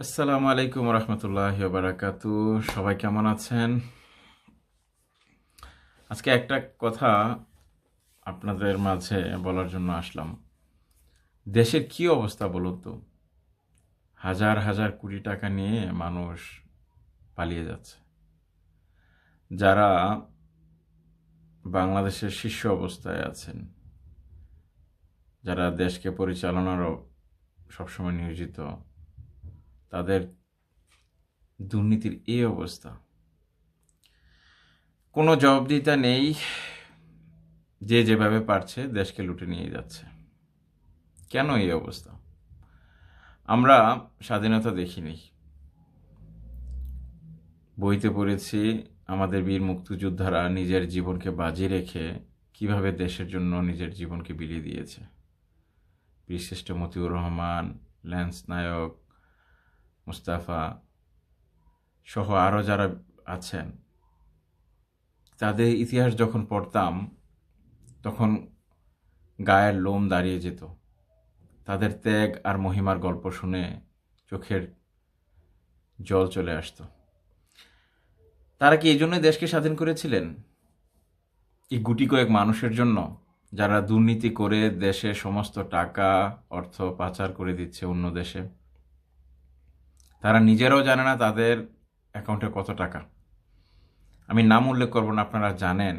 আসসালামু আলাইকুম রহমতুল্লাহ বারাকাতু। সবাই কেমন আছেন? আজকে একটা কথা আপনাদের মাঝে বলার জন্য আসলাম। দেশের কি অবস্থা বলুন তো? হাজার হাজার কোটি টাকা নিয়ে মানুষ পালিয়ে যাচ্ছে। যারা বাংলাদেশের শীর্ষ অবস্থায় আছেন, যারা দেশকে পরিচালনারও সবসময় নিয়োজিত তাদের দুর্নীতির এই অবস্থা। কোনো জবাবদিহিতা নেই, যে যেভাবে পারছে দেশকে লুটে নিয়ে যাচ্ছে। কেন এই অবস্থা? আমরা স্বাধীনতা দেখিনি। বইতে পড়েছি, আমাদের বীর মুক্তিযোদ্ধারা নিজের জীবনকে বাজি রেখে কীভাবে দেশের জন্য নিজের জীবনকে বিলিয়ে দিয়েছে। বীরশ্রেষ্ঠ মতিউর রহমান, ল্যান্স নায়ক মুস্তাফা সহ আরও যারা আছেন, তাদের ইতিহাস যখন পড়তাম, তখন গায়ের লোম দাঁড়িয়ে যেত। তাদের ত্যাগ আর মহিমার গল্প শুনে চোখের জল চলে আসতো। তারা কি এই জন্যই দেশকে স্বাধীন করেছিলেন? এই গুটি কয়েক মানুষের জন্য, যারা দুর্নীতি করে দেশে সমস্ত টাকা, অর্থ পাচার করে দিচ্ছে অন্য দেশে। তারা নিজেরাও জানে না তাদের অ্যাকাউন্টে কত টাকা। আমি নাম উল্লেখ করব না, আপনারা জানেন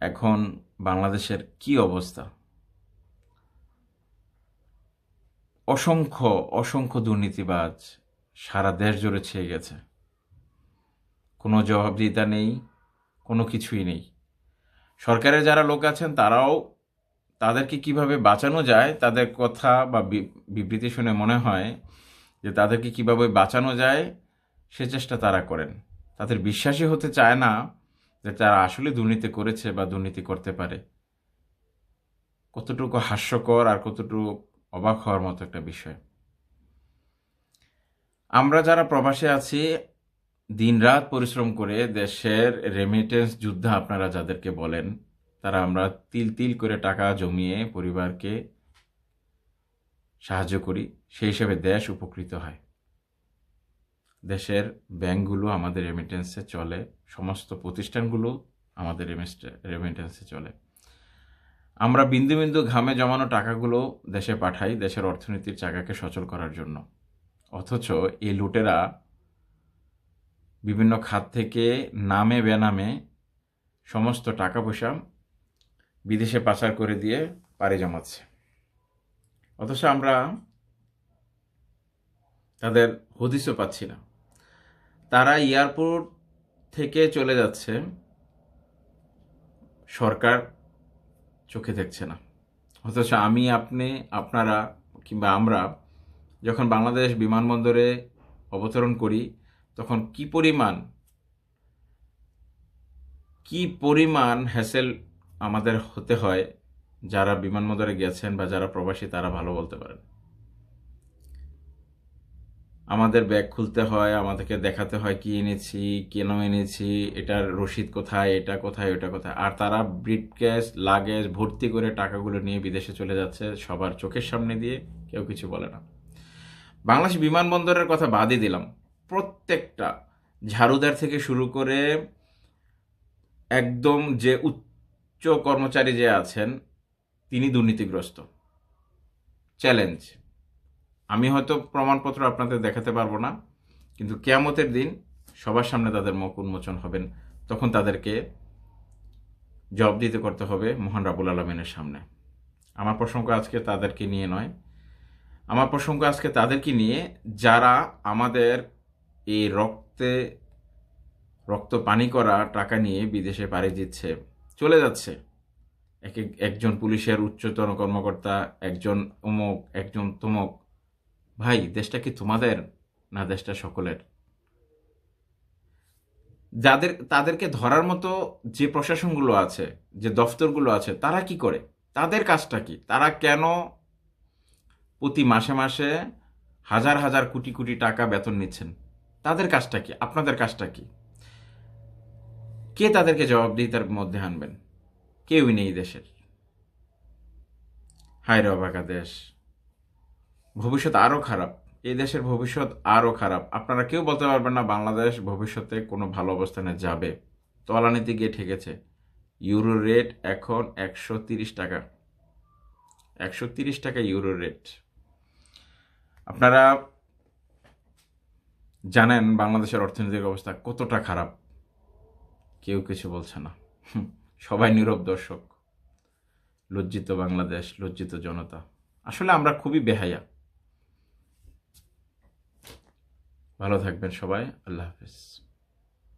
এখন বাংলাদেশের কি অবস্থা। অসংখ্য অসংখ্য দুর্নীতিবাজ সারা দেশ জুড়ে ছেয়ে গেছে। কোনো জবাবদিহিতা নেই, কোনো কিছুই নেই। সরকারের যারা লোক আছেন, তারাও তাদেরকে কীভাবে বাঁচানো যায়, তাদের কথা বা বিবৃতি শুনে মনে হয় যে তাদেরকে কীভাবে বাঁচানো যায়, সে চেষ্টা তারা করেন। তাদের বিশ্বাসী হতে চায় না যে তারা আসলে দুর্নীতি করেছে বা দুর্নীতি করতে পারে। কতটুকু হাস্যকর আর কতটুকু অবাক হওয়ার মতো একটা বিষয়। আমরা যারা প্রবাসে আছি, দিনরাত পরিশ্রম করে দেশের রেমিটেন্স যুদ্ধা আপনারা যাদেরকে বলেন, তারা আমরা তিল তিল করে টাকা জমিয়ে পরিবারকে সাহায্য করি, সেই হিসেবে দেশ উপকৃত হয়। দেশের ব্যাংকগুলো আমাদের রেমিটেন্সে চলে, সমস্ত প্রতিষ্ঠানগুলো আমাদের রেমিটেন্সে চলে। আমরা বিন্দু বিন্দু ঘামে জমানো টাকাগুলো দেশে পাঠাই, দেশের অর্থনীতির চাকাকে সচল করার জন্য। অথচ এই লুটেরা বিভিন্ন খাত থেকে নামে বেনামে সমস্ত টাকা পয়সা বিদেশে পাচার করে দিয়ে পাড়ি জমাচ্ছে। অথচ আমরা তাদের হদিসও পাচ্ছি না। তারা এয়ারপোর্ট থেকে চলে যাচ্ছে, সরকার চোখে দেখছে না। অথচ আমি, আপনি, আপনারা কিংবা আমরা যখন বাংলাদেশ বিমানবন্দরে অবতরণ করি, তখন কি পরিমাণ কি পরিমাণ হ্যাসেল আমাদের হতে হয় যারা বিমানবন্দরে গেছেন বা যারা প্রবাসী, তারা ভালো বলতে পারেন। আমাদের ব্যাগ খুলতে হয়, আমাদেরকে দেখাতে হয় কি এনেছি, কেন এনেছি, এটার রসিদ কোথায়, এটা কোথায়, ওটা কোথায়। আর তারা ব্রিটকেস লাগেজ ভর্তি করে টাকাগুলো নিয়ে বিদেশে চলে যাচ্ছে সবার চোখের সামনে দিয়ে, কেউ কিছু বলে না। বাংলাদেশ বিমানবন্দরের কথা বাদই দিলাম। প্রত্যেকটা ঝাড়ুদার থেকে শুরু করে একদম যে উচ্চ কর্মচারী যে আছেন তিনি দুর্নীতিগ্রস্ত। চ্যালেঞ্জ আমি হয়তো প্রমাণপত্র আপনাদের দেখাতে পারব না, কিন্তু কেয়ামতের দিন সবার সামনে তাদের মুখ উন্মোচন হবেন, তখন তাদেরকে জব দিতে করতে হবে মোহন রাবুল আলমিনের সামনে। আমার প্রসঙ্গ আজকে তাদেরকে নিয়ে নয়। আমার প্রসঙ্গ আজকে তাদেরকে নিয়ে যারা আমাদের এই রক্তে, রক্ত পানি করা টাকা নিয়ে বিদেশে পাড়ি দিচ্ছে, চলে যাচ্ছে। এক একজন পুলিশের উচ্চতর কর্মকর্তা, একজন অমুক, একজন তমুক। ভাই, দেশটা কি তোমাদের না দেশটা সকলের? যাদের, তাদেরকে ধরার মতো যে প্রশাসনগুলো আছে, যে দফতরগুলো আছে, তারা কি করে? তাদের কাজটা কি? তারা কেন প্রতি মাসে মাসে হাজার হাজার কোটি কোটি টাকা বেতন নিচ্ছেন? তাদের কাজটা কি? আপনাদের কাজটা কি? কে তাদেরকে জবাবদিহিতার মধ্যে আনবেন? কেউই নেই দেশের। হায় রে অবাকা দেশ। ভবিষ্যৎ আরও খারাপ। এই দেশের ভবিষ্যৎ আরও খারাপ। আপনারা কেউ বলতে পারবেন না বাংলাদেশ ভবিষ্যতে কোনো ভালো অবস্থানে যাবে। তলানিতে গিয়ে ঠেকেছে। ইউরো রেট এখন একশো তিরিশ টাকা। একশো তিরিশ টাকা ইউরো রেট। আপনারা জানেন বাংলাদেশের অর্থনৈতিক অবস্থা কতটা খারাপ। কেউ কিছু বলছে না। সবাই নীরব দর্শক, লজ্জিত বাংলাদেশ, লজ্জিত জনতা। আসলে আমরা খুবই বেহায়া। ভালো থাকবেন সবাই, আল্লাহ হাফিজ।